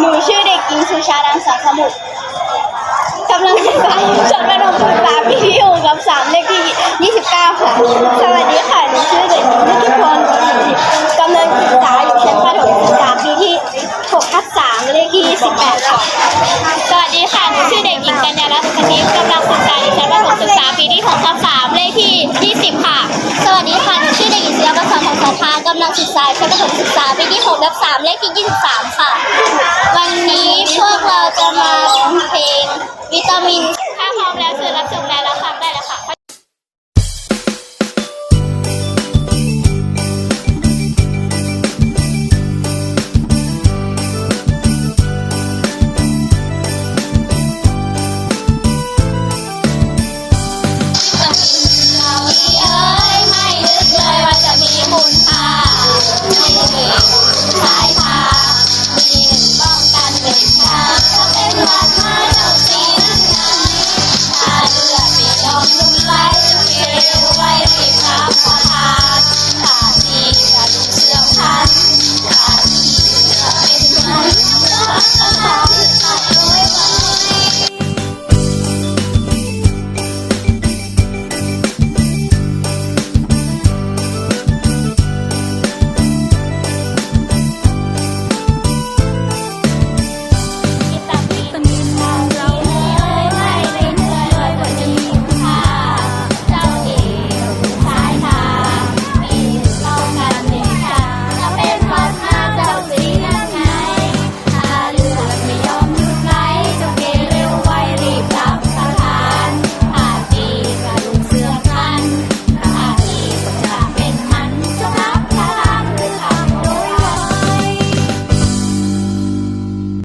หนูชื่อเด็กหญิงสุชาดาสาสมุทรกำลังศึกษาอยู่ชั้นประถมศึกษาปีที่หกกับสามเลขที่ยี่สิบเก้าค่ะ สวัสดีค่ะ หนูชื่อเด็กหญิงนิติพรบุญสิทธิ์กำลังศึกษาอยู่ชั้นประถมศึกษาปีที่หกทับสามเลขที่ยี่สิบแปดค่ะ สวัสดีค่ะ หนูชื่อเด็กหญิงกัญญารัตน์คณิตกำลังศึกษาอยู่ชั้นประถมศึกษาปีที่6ทับ3เลขที่ 20 ค่ะ สวัสดีค่ะ กำลังศึกษาชั้นประถมศึกษาปีที่6ทับ3เลขที่ 23 ค่ะ วันนี้พวกเราจะมาเพลงวิตามิน ถ้าพร้อมแล้วเชิญรับชมได้แล้วฟังได้แล้วค่ะ Thank you. Oh,